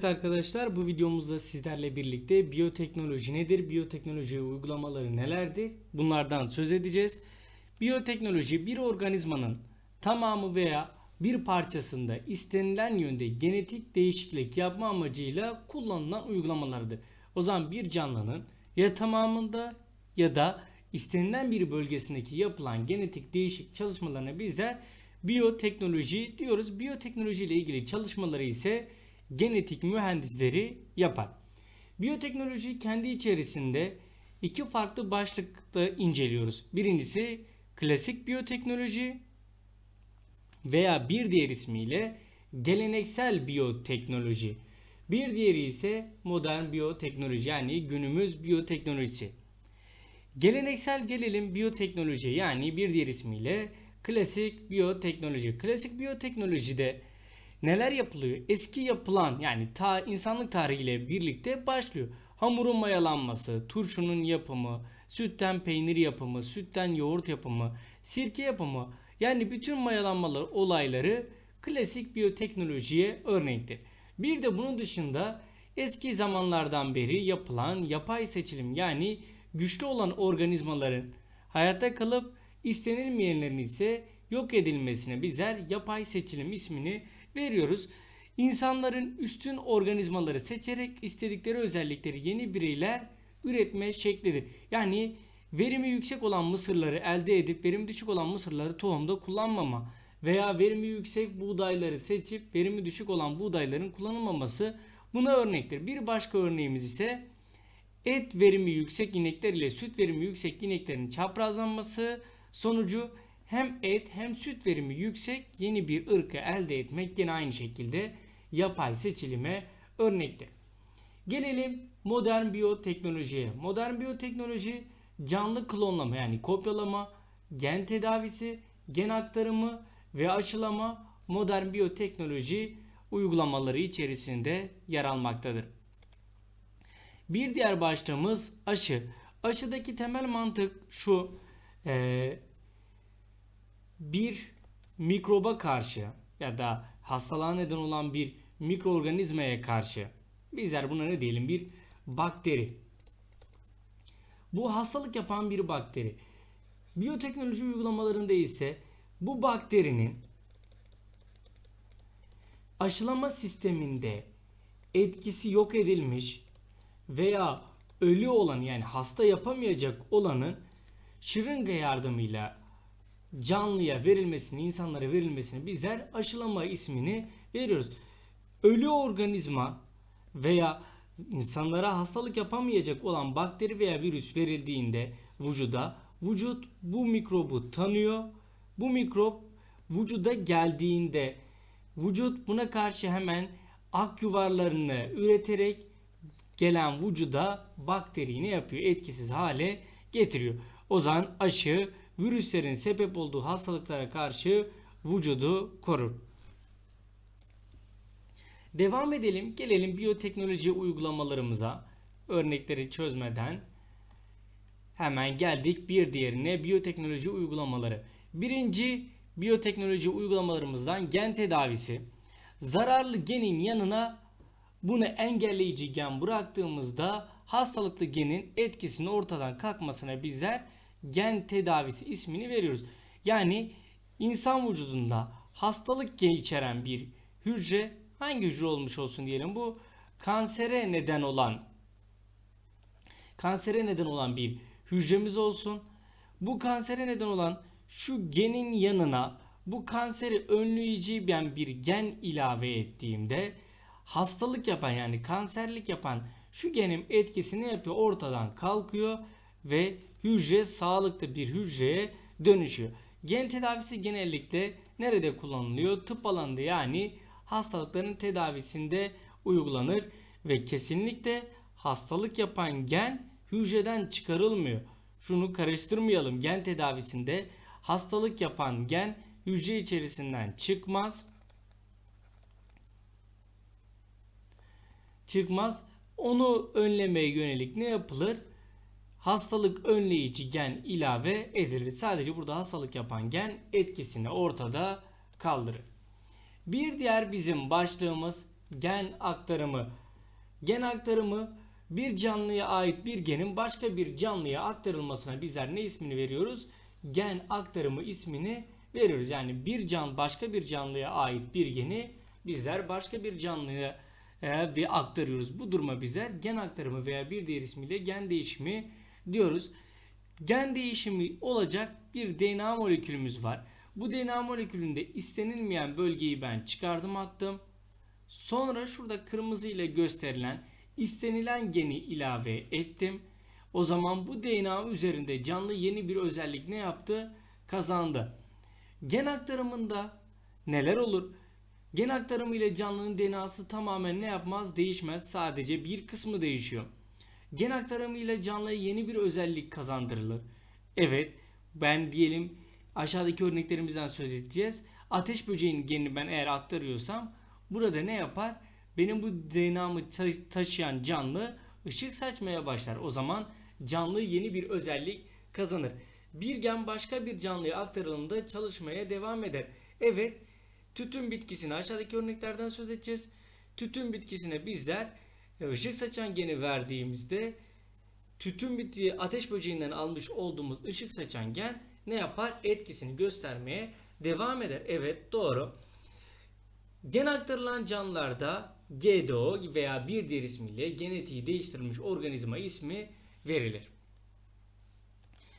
Evet arkadaşlar bu videomuzda sizlerle birlikte biyoteknoloji nedir, biyoteknoloji uygulamaları nelerdir bunlardan söz edeceğiz. Biyoteknoloji bir organizmanın tamamı veya bir parçasında istenilen yönde genetik değişiklik yapma amacıyla kullanılan uygulamalardır. O zaman bir canlının ya tamamında ya da istenilen bir bölgesindeki yapılan genetik değişik çalışmalarına bizler biyoteknoloji diyoruz. Biyoteknoloji ile ilgili çalışmaları ise genetik mühendisleri yapar. Biyoteknoloji kendi içerisinde iki farklı başlıkta inceliyoruz. Birincisi klasik biyoteknoloji veya bir diğer ismiyle geleneksel biyoteknoloji. Bir diğeri ise modern biyoteknoloji yani günümüz biyoteknolojisi. Geleneksel gelelim biyoteknoloji yani bir diğer ismiyle klasik biyoteknoloji. Klasik biyoteknolojide neler yapılıyor? Eski yapılan yani ta insanlık tarihiyle birlikte başlıyor. Hamurun mayalanması, turşunun yapımı, sütten peynir yapımı, sütten yoğurt yapımı, sirke yapımı yani bütün mayalanmalar olayları klasik biyoteknolojiye örnektir. Bir de bunun dışında eski zamanlardan beri yapılan yapay seçilim yani güçlü olan organizmaların hayatta kalıp istenilmeyenlerin ise yok edilmesine bizler yapay seçilim ismini veriyoruz. İnsanların üstün organizmaları seçerek istedikleri özellikleri yeni bireyler üretme şeklidir. Yani verimi yüksek olan mısırları elde edip verimi düşük olan mısırları tohumda kullanmama veya verimi yüksek buğdayları seçip verimi düşük olan buğdayların kullanılmaması buna örnektir. Bir başka örneğimiz ise et verimi yüksek inekler ile süt verimi yüksek ineklerin çaprazlanması sonucu hem et hem süt verimi yüksek yeni bir ırkı elde etmek yine aynı şekilde yapay seçilime örnektir. Gelelim modern biyoteknolojiye. Modern biyoteknoloji canlı klonlama yani kopyalama, gen tedavisi, gen aktarımı ve aşılama modern biyoteknoloji uygulamaları içerisinde yer almaktadır. Bir diğer başlığımız aşı. Aşıdaki temel mantık şu. E, bir mikroba karşı ya da hastalığa neden olan bir mikroorganizmaya karşı bizler buna ne diyelim bir bakteri. Bu hastalık yapan bir bakteri. Biyoteknoloji uygulamalarında ise bu bakterinin aşılama sisteminde etkisi yok edilmiş veya ölü olan yani hasta yapamayacak olanın şırınga yardımıyla canlıya verilmesini, insanlara verilmesini bizler aşılama ismini veriyoruz. Ölü organizma veya insanlara hastalık yapamayacak olan bakteri veya virüs verildiğinde vücuda vücut bu mikrobu tanıyor. Bu mikrop vücuda geldiğinde vücut buna karşı hemen ak yuvarlarını üreterek gelen vücuda bakteriyi ne yapıyor? Etkisiz hale getiriyor. O zaman aşı virüslerin sebep olduğu hastalıklara karşı vücudu korur. Devam edelim. Gelelim biyoteknoloji uygulamalarımıza. Örnekleri çözmeden hemen geldik bir diğerine biyoteknoloji uygulamaları. Birinci biyoteknoloji uygulamalarımızdan gen tedavisi. Zararlı genin yanına bunu engelleyici gen bıraktığımızda hastalıklı genin etkisini ortadan kalkmasına bizler gen tedavisi ismini veriyoruz. Yani insan vücudunda hastalık geni içeren bir hücre hangi hücre olmuş olsun diyelim bu kansere neden olan kansere neden olan bir hücremiz olsun. Bu kansere neden olan şu genin yanına bu kanseri önleyici ben bir gen ilave ettiğimde hastalık yapan yani kanserlik yapan şu genin etkisini yapıyor ortadan kalkıyor ve hücre sağlıklı bir hücreye dönüşüyor. Gen tedavisi genellikle nerede kullanılıyor? Tıp alanında yani hastalıkların tedavisinde uygulanır ve kesinlikle hastalık yapan gen hücreden çıkarılmıyor. Şunu karıştırmayalım. Gen tedavisinde hastalık yapan gen hücre içerisinden çıkmaz. Çıkmaz. Onu önlemeye yönelik ne yapılır? Hastalık önleyici gen ilave edilir. Sadece burada hastalık yapan gen etkisini ortada kaldırır. Bir diğer bizim başlığımız gen aktarımı. Gen aktarımı bir canlıya ait bir genin başka bir canlıya aktarılmasına bizler ne ismini veriyoruz? Gen aktarımı ismini veriyoruz. Yani bir can başka bir canlıya ait bir geni bizler başka bir canlıya ve aktarıyoruz. Bu duruma bizler gen aktarımı veya bir diğer ismiyle gen değişimi diyoruz. Gen değişimi olacak bir DNA molekülümüz var. Bu DNA molekülünde istenilmeyen bölgeyi ben çıkardım attım. Sonra şurada kırmızı ile gösterilen istenilen geni ilave ettim. O zaman bu DNA üzerinde canlı yeni bir özellik ne yaptı? Kazandı. Gen aktarımında neler olur? Gen aktarımı ile canlının DNA'sı tamamen ne yapmaz? Değişmez. Sadece bir kısmı değişiyor. Gen aktarımı ile canlıya yeni bir özellik kazandırılır. Evet, ben diyelim aşağıdaki örneklerimizden söz edeceğiz. Ateş böceğinin genini ben eğer aktarıyorsam burada ne yapar? Benim bu DNA'mı ta- taşıyan canlı ışık saçmaya başlar. O zaman canlı yeni bir özellik kazanır. Bir gen başka bir canlıya aktarıldığında çalışmaya devam eder. Evet, tütün bitkisine aşağıdaki örneklerden söz edeceğiz. Tütün bitkisine bizler ışık saçan geni verdiğimizde tütün bittiği ateş böceğinden almış olduğumuz ışık saçan gen ne yapar? Etkisini göstermeye devam eder. Evet doğru. Gen aktarılan canlılarda GDO veya bir diğer ismiyle genetiği değiştirilmiş organizma ismi verilir.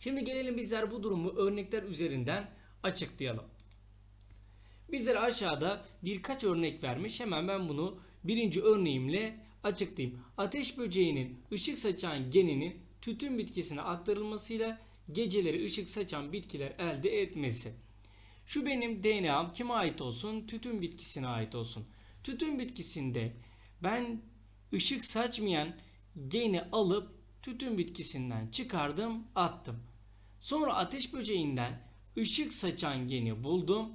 Şimdi gelelim bizler bu durumu örnekler üzerinden açıklayalım. Bizlere aşağıda birkaç örnek vermiş. Hemen ben bunu birinci örneğimle açıklayayım. Ateş böceğinin ışık saçan geninin tütün bitkisine aktarılmasıyla geceleri ışık saçan bitkiler elde etmesi. Şu benim DNA'm kime ait olsun? Tütün bitkisine ait olsun. Tütün bitkisinde ben ışık saçmayan geni alıp tütün bitkisinden çıkardım, attım. Sonra ateş böceğinden ışık saçan geni buldum.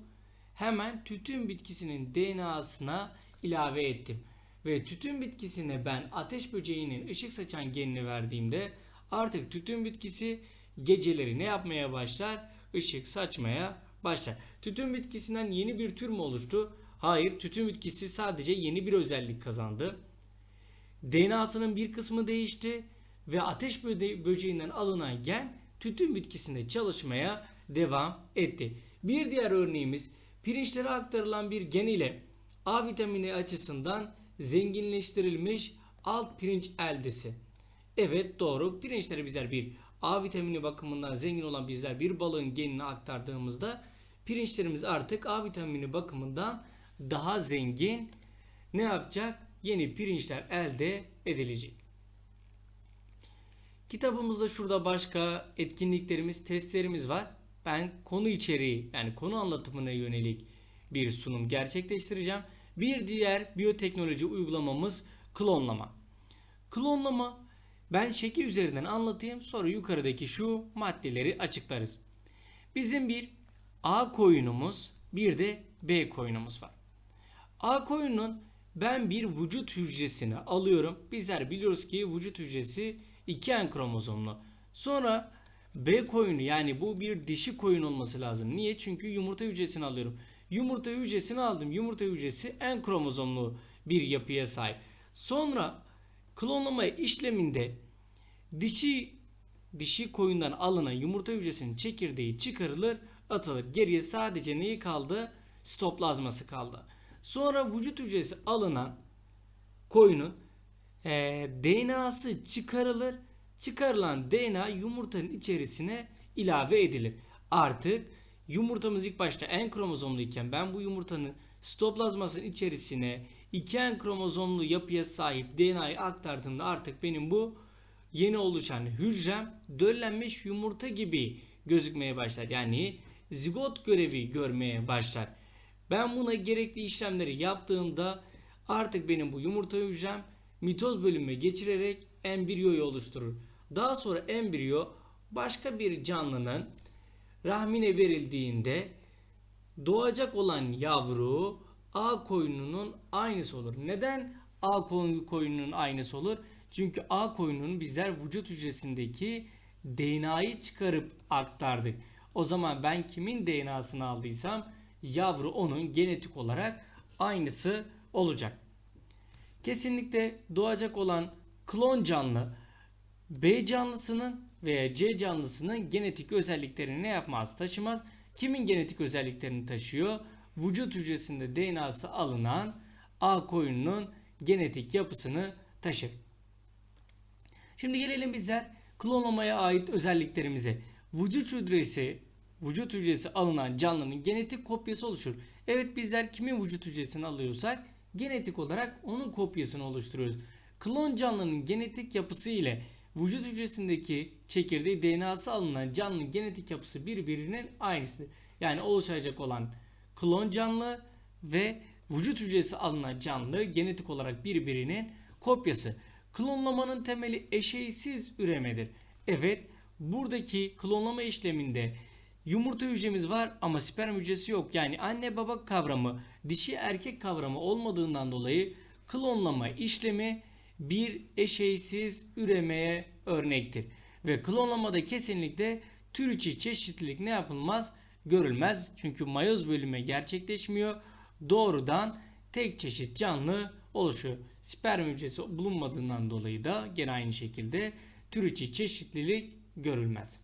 Hemen tütün bitkisinin DNA'sına ilave ettim. Ve tütün bitkisine ben ateş böceğinin ışık saçan genini verdiğimde artık tütün bitkisi geceleri ne yapmaya başlar? Işık saçmaya başlar. Tütün bitkisinden yeni bir tür mü oluştu? Hayır, tütün bitkisi sadece yeni bir özellik kazandı. DNA'sının bir kısmı değişti ve ateş böceğinden alınan gen tütün bitkisinde çalışmaya devam etti. Bir diğer örneğimiz pirinçlere aktarılan bir gen ile A vitamini açısından zenginleştirilmiş alt pirinç eldesi. Evet doğru. Pirinçlere bizler bir A vitamini bakımından zengin olan bizler bir balığın genini aktardığımızda pirinçlerimiz artık A vitamini bakımından daha zengin ne yapacak? Yeni pirinçler elde edilecek. Kitabımızda şurada başka etkinliklerimiz, testlerimiz var. Ben konu içeriği yani konu anlatımına yönelik bir sunum gerçekleştireceğim. Bir diğer biyoteknoloji uygulamamız klonlama. Klonlama ben şekil üzerinden anlatayım sonra yukarıdaki şu maddeleri açıklarız. Bizim bir A koyunumuz bir de B koyunumuz var. A koyunun ben bir vücut hücresini alıyorum. Bizler biliyoruz ki vücut hücresi 2N kromozomlu. Sonra B koyunu yani bu bir dişi koyun olması lazım. Niye? Çünkü yumurta hücresini alıyorum. Yumurta hücresini aldım. Yumurta hücresi N kromozomlu bir yapıya sahip. Sonra klonlama işleminde dişi dişi koyundan alınan yumurta hücresinin çekirdeği çıkarılır, atılır. Geriye sadece neyi kaldı? Stoplazması kaldı. Sonra vücut hücresi alınan koyunun e, DNA'sı çıkarılır. Çıkarılan DNA yumurtanın içerisine ilave edilir. Artık yumurtamız ilk başta N kromozomluyken ben bu yumurtanın stoplazmasının içerisine 2N kromozomlu yapıya sahip DNA'yı aktardığımda artık benim bu yeni oluşan hücrem döllenmiş yumurta gibi gözükmeye başlar. Yani zigot görevi görmeye başlar. Ben buna gerekli işlemleri yaptığımda artık benim bu yumurta hücrem mitoz bölümüne geçirerek embriyoyu oluşturur. Daha sonra embriyo başka bir canlının rahmine verildiğinde doğacak olan yavru A koyununun aynısı olur. Neden A koyunu- koyununun aynısı olur? Çünkü A koyununun bizler vücut hücresindeki DNA'yı çıkarıp aktardık. O zaman ben kimin DNA'sını aldıysam yavru onun genetik olarak aynısı olacak. Kesinlikle doğacak olan klon canlı B canlısının veya C canlısının genetik özelliklerini ne yapmaz? Taşımaz. Kimin genetik özelliklerini taşıyor? Vücut hücresinde DNA'sı alınan A koyununun genetik yapısını taşır. Şimdi gelelim bizler klonlamaya ait özelliklerimize. Vücut hücresi vücut hücresi alınan canlının genetik kopyası oluşur. Evet bizler kimin vücut hücresini alıyorsak genetik olarak onun kopyasını oluşturuyoruz. Klon canlının genetik yapısı ile vücut hücresindeki çekirdeği DNA'sı alınan canlının genetik yapısı birbirinin aynısı. Yani oluşacak olan klon canlı ve vücut hücresi alınan canlı genetik olarak birbirinin kopyası. Klonlamanın temeli eşeysiz üremedir. Evet, buradaki klonlama işleminde yumurta hücremiz var ama sperm hücresi yok. Yani anne baba kavramı, dişi erkek kavramı olmadığından dolayı klonlama işlemi bir eşeysiz üremeye örnektir. Ve klonlamada kesinlikle tür içi çeşitlilik ne yapılmaz? Görülmez. Çünkü mayoz bölümü gerçekleşmiyor. Doğrudan tek çeşit canlı oluşuyor. Sperm hücresi bulunmadığından dolayı da gene aynı şekilde tür içi çeşitlilik görülmez.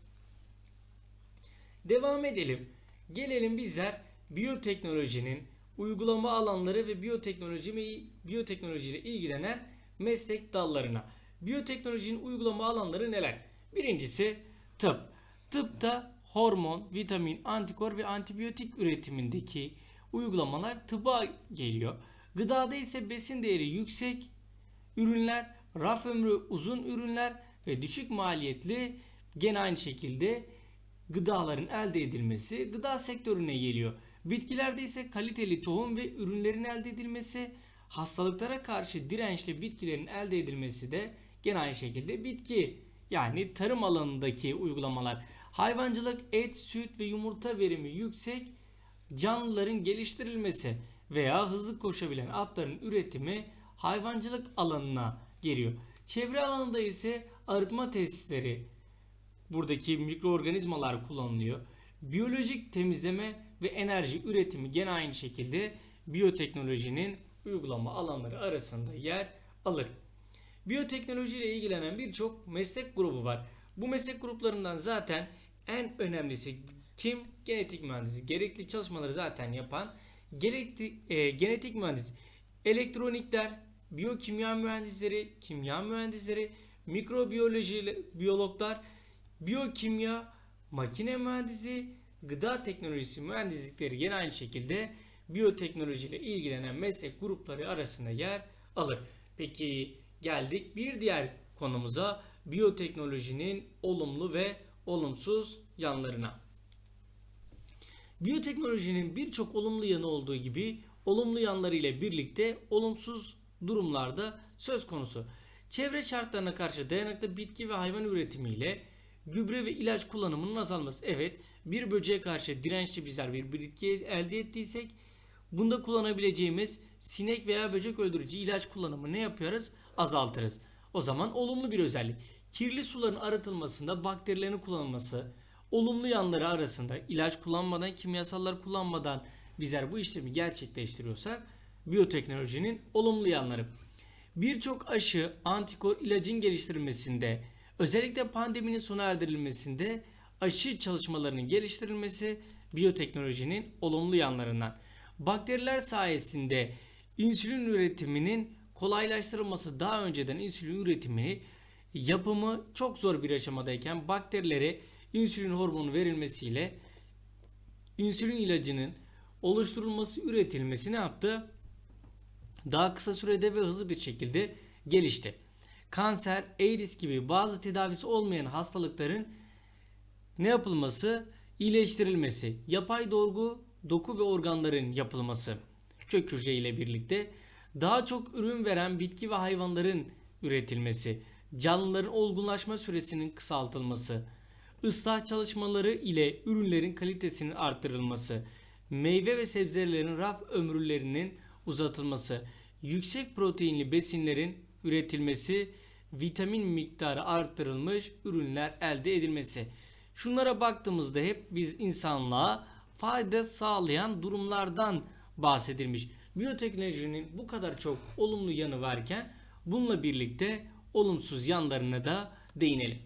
Devam edelim. Gelelim bizler biyoteknolojinin uygulama alanları ve biyoteknoloji biyoteknoloji ile ilgilenen meslek dallarına. Biyoteknolojinin uygulama alanları neler? Birincisi tıp. Tıpta hormon, vitamin, antikor ve antibiyotik üretimindeki uygulamalar tıba geliyor. Gıdada ise besin değeri yüksek ürünler, raf ömrü uzun ürünler ve düşük maliyetli gene aynı şekilde gıdaların elde edilmesi gıda sektörüne geliyor. Bitkilerde ise kaliteli tohum ve ürünlerin elde edilmesi, hastalıklara karşı dirençli bitkilerin elde edilmesi de gene aynı şekilde bitki yani tarım alanındaki uygulamalar. Hayvancılık, et, süt ve yumurta verimi yüksek canlıların geliştirilmesi veya hızlı koşabilen atların üretimi hayvancılık alanına geliyor. Çevre alanında ise arıtma tesisleri, buradaki mikroorganizmalar kullanılıyor. Biyolojik temizleme ve enerji üretimi gene aynı şekilde biyoteknolojinin uygulama alanları arasında yer alır. Biyoteknoloji ile ilgilenen birçok meslek grubu var. Bu meslek gruplarından zaten en önemlisi kim? Genetik mühendisi. Gerekli çalışmaları zaten yapan gerekli, e, genetik mühendisi. Elektronikler, biyokimya mühendisleri, kimya mühendisleri, mikrobiyoloji biyologlar, biyokimya, makine mühendisi, gıda teknolojisi mühendislikleri gene aynı şekilde biyoteknoloji ile ilgilenen meslek grupları arasında yer alır. Peki geldik bir diğer konumuza biyoteknolojinin olumlu ve olumsuz yanlarına. Biyoteknolojinin birçok olumlu yanı olduğu gibi olumlu yanları ile birlikte olumsuz durumlarda söz konusu. Çevre şartlarına karşı dayanıklı bitki ve hayvan üretimiyle gübre ve ilaç kullanımının azalması. Evet bir böceğe karşı dirençli bizler bir bitki elde ettiysek bunda kullanabileceğimiz sinek veya böcek öldürücü ilaç kullanımı ne yapıyoruz? Azaltırız. O zaman olumlu bir özellik. Kirli suların arıtılmasında bakterilerin kullanılması, olumlu yanları arasında ilaç kullanmadan, kimyasallar kullanmadan bizler bu işlemi gerçekleştiriyorsak biyoteknolojinin olumlu yanları. Birçok aşı, antikor ilacın geliştirilmesinde, özellikle pandeminin sona erdirilmesinde aşı çalışmalarının geliştirilmesi biyoteknolojinin olumlu yanlarından. Bakteriler sayesinde insülin üretiminin kolaylaştırılması daha önceden insülin üretimini yapımı çok zor bir aşamadayken bakterilere insülin hormonu verilmesiyle insülin ilacının oluşturulması, üretilmesi ne yaptı? Daha kısa sürede ve hızlı bir şekilde gelişti. Kanser, AIDS gibi bazı tedavisi olmayan hastalıkların ne yapılması? İyileştirilmesi, yapay dolgu, doku ve organların yapılması kök hücre ile birlikte daha çok ürün veren bitki ve hayvanların üretilmesi, canlıların olgunlaşma süresinin kısaltılması, ıslah çalışmaları ile ürünlerin kalitesinin artırılması, meyve ve sebzelerin raf ömürlerinin uzatılması, yüksek proteinli besinlerin üretilmesi, vitamin miktarı arttırılmış ürünler elde edilmesi. Şunlara baktığımızda hep biz insanlığa fayda sağlayan durumlardan bahsedilmiş. biyoteknolojinin bu kadar çok olumlu yanı varken bununla birlikte olumsuz yanlarına da değinelim.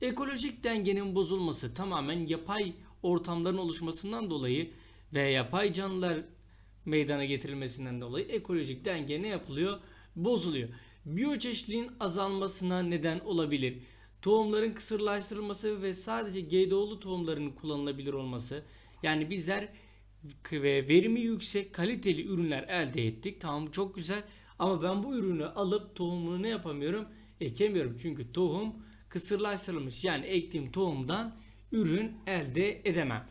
Ekolojik dengenin bozulması tamamen yapay ortamların oluşmasından dolayı ve yapay canlılar meydana getirilmesinden dolayı ekolojik denge ne yapılıyor? Bozuluyor. Biyoçeşitliliğin azalmasına neden olabilir. Tohumların kısırlaştırılması ve sadece GDO'lu tohumların kullanılabilir olması. Yani bizler ve verimi yüksek kaliteli ürünler elde ettik. Tamam çok güzel ama ben bu ürünü alıp tohumunu ne yapamıyorum? Ekemiyorum. Çünkü tohum kısırlaştırılmış. Yani ektiğim tohumdan ürün elde edemem.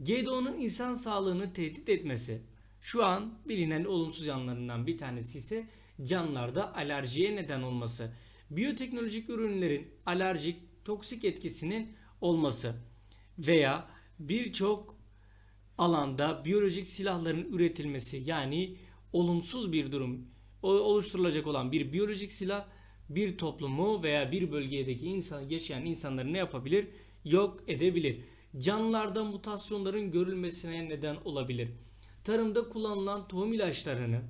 GDO'nun insan sağlığını tehdit etmesi. Şu an bilinen olumsuz yanlarından bir tanesi ise canlılarda alerjiye neden olması. Biyoteknolojik ürünlerin alerjik, toksik etkisinin olması veya birçok alanda biyolojik silahların üretilmesi yani olumsuz bir durum oluşturulacak olan bir biyolojik silah bir toplumu veya bir bölgedeki insan yaşayan insanları ne yapabilir? Yok edebilir. Canlılarda mutasyonların görülmesine neden olabilir. Tarımda kullanılan tohum ilaçlarını,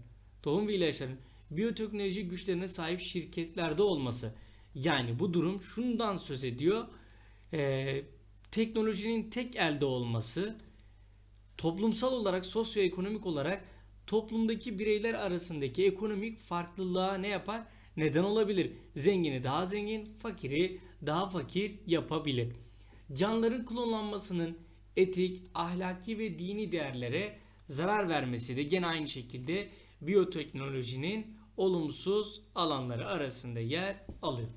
tohum ve ilaçların biyoteknoloji güçlerine sahip şirketlerde olması. Yani bu durum şundan söz ediyor. Eee, teknolojinin tek elde olması, toplumsal olarak sosyoekonomik olarak toplumdaki bireyler arasındaki ekonomik farklılığa ne yapar? Neden olabilir. Zengini daha zengin, fakiri daha fakir yapabilir. Canlıların klonlanmasının etik, ahlaki ve dini değerlere zarar vermesi de gene aynı şekilde biyoteknolojinin olumsuz alanları arasında yer alıyor.